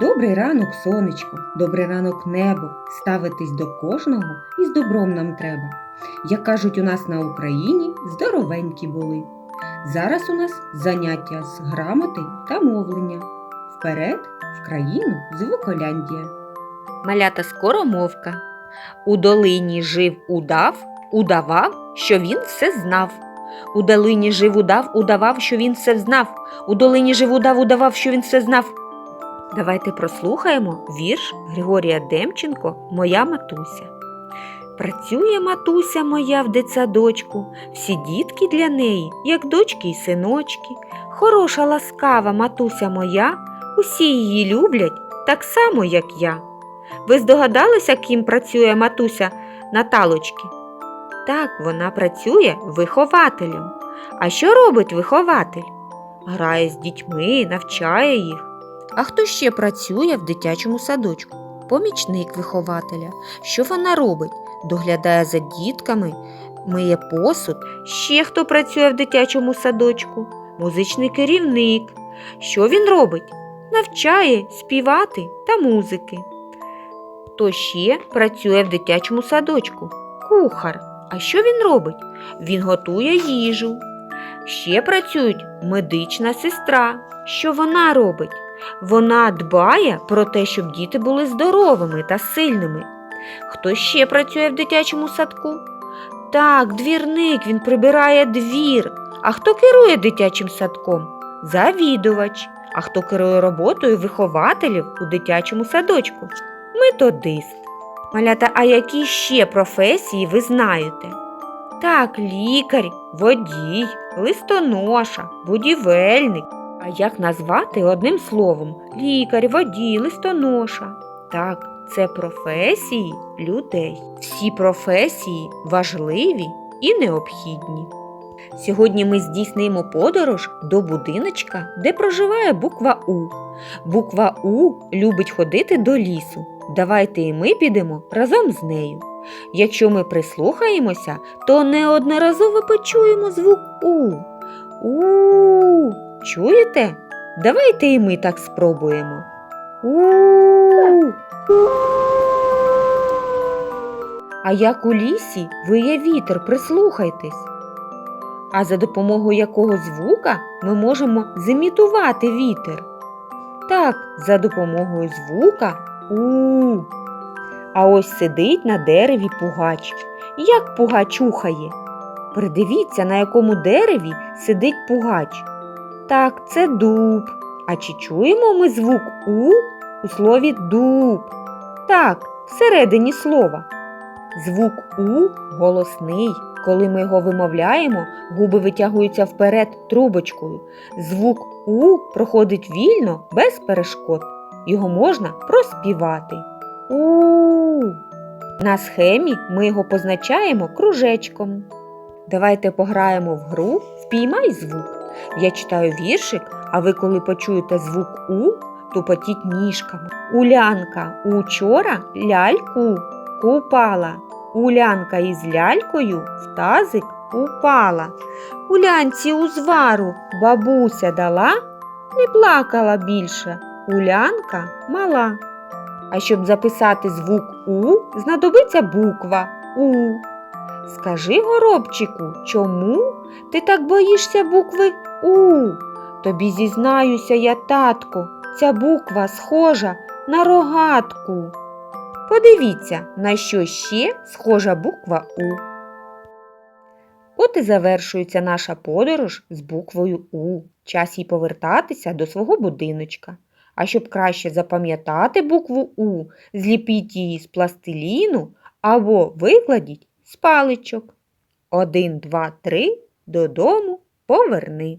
Добрий ранок, сонечко, добрий ранок небо. Ставитись до кожного і з добром нам треба. Як кажуть у нас на Україні, здоровенькі були. Зараз у нас заняття з грамоти та мовлення. Вперед в країну звуколяндія. Малята скоромовка. У долині жив удав, удавав, що він все знав. У долині жив удав, удавав, що він все знав. У долині жив удав, удавав, що він все знав. Давайте прослухаємо вірш Григорія Демченко Моя матуся. Працює матуся моя в дитсадочку, всі дітки для неї, як дочки й синочки. Хороша ласкава матуся моя, усі її люблять так само, як я. Ви здогадалися, ким працює матуся Наталочки? Так, вона працює вихователем. А що робить вихователь? Грає з дітьми, навчає їх. А хто ще працює в дитячому садочку? Помічник вихователя. Що вона робить? Доглядає за дітками, миє посуд. Ще хто працює в дитячому садочку? Музичний керівник. Що він робить? Навчає співати та музики. Хто ще працює в дитячому садочку? Кухар. А що він робить? Він готує їжу. Ще працюють медична сестра. Що вона робить? Вона дбає про те, щоб діти були здоровими та сильними. Хто ще працює в дитячому садку? Так, двірник, він прибирає двір. А хто керує дитячим садком? Завідувач. А хто керує роботою вихователів у дитячому садочку? Методист. Малята, а які ще професії ви знаєте? Так, лікар, водій, листоноша, будівельник. А як назвати одним словом лікар, водій, листоноша? Так, це професії людей. Всі професії важливі і необхідні. Сьогодні ми здійснимо подорож до будиночка, де проживає буква У. Буква У любить ходити до лісу. Давайте і ми підемо разом з нею. Якщо ми прислухаємося, то неодноразово почуємо звук У. У. Чуєте? Давайте і ми так спробуємо. У. А як у лісі виє вітер, прислухайтесь. А за допомогою якого звука ми можемо зімітувати вітер? Так, за допомогою звука у. А ось сидить на дереві пугач. Як пугач ухає? Придивіться, на якому дереві сидить пугач. Так, це дуб. А чи чуємо ми звук у у слові дуб? Так, всередині слова. Звук У голосний. Коли ми його вимовляємо, губи витягуються вперед трубочкою. Звук У проходить вільно, без перешкод. Його можна проспівати. У. На схемі ми його позначаємо кружечком. Давайте пограємо в гру Впіймай звук. Я читаю віршик, а ви, коли почуєте звук У, тупотіть ніжками. Улянка учора ляльку купала. Улянка із лялькою в тазик упала. Улянці узвару бабуся дала, не плакала більше. Улянка мала. А щоб записати звук У, знадобиться буква У. Скажи, горобчику, чому ти так боїшся букви У? Тобі зізнаюся я, татко, ця буква схожа на рогатку. Подивіться, на що ще схожа буква У. От і завершується наша подорож з буквою У. Час їй повертатися до свого будиночка. А щоб краще запам'ятати букву У, зліпіть її з пластиліну або викладіть з паличок. Один, два, три, додому поверни.